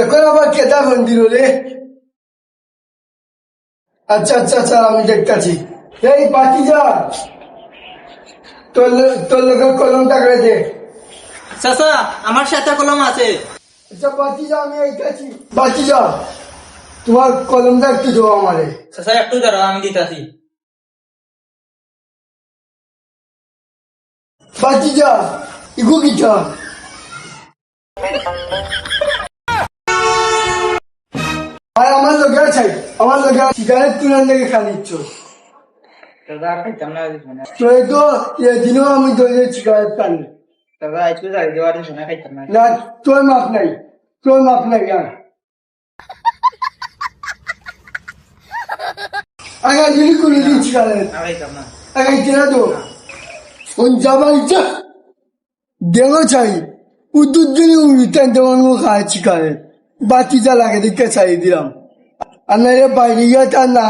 এখন আবার কেটা ফোন দিল রে আচ্ছা আচ্ছা আচ্ছা আমি দেখতেছি এই বাকি যা তোর তোর লোকের কলমটা করে দে চাচা আমার সাথে কলম আছে আচ্ছা বাকি যা আমি এইটাছি বাকি যা তোমার কলমটা একটু দেবো আমারে চাচা একটু দাঁড়াও আমি দিতাছি বাকি যা ইগু কিটা আর আমার লোকে চাই আমার লোকে সিগারেট তুলে লেগে খানিচ্ছ দাদা খাইতাম না তো এই তো এদিনও আমি দোলে সিগারেট টানি দাদা আজকে যাই দেওয়ার জন্য খাইতাম না। না তোর মাপ নাই। তোর মাপ নাই আর আগে যদি করে সিগারেট না আগে কিনা তো। ওই যাবার ইচ্ছা দেওয়া চাই। উদ্যুৎ যদি উল্টেন তেমন খায় সিগারেট বাতি জ্বালাকে দেখে চাই দিলাম। আর না বাইরে গিয়ে তার না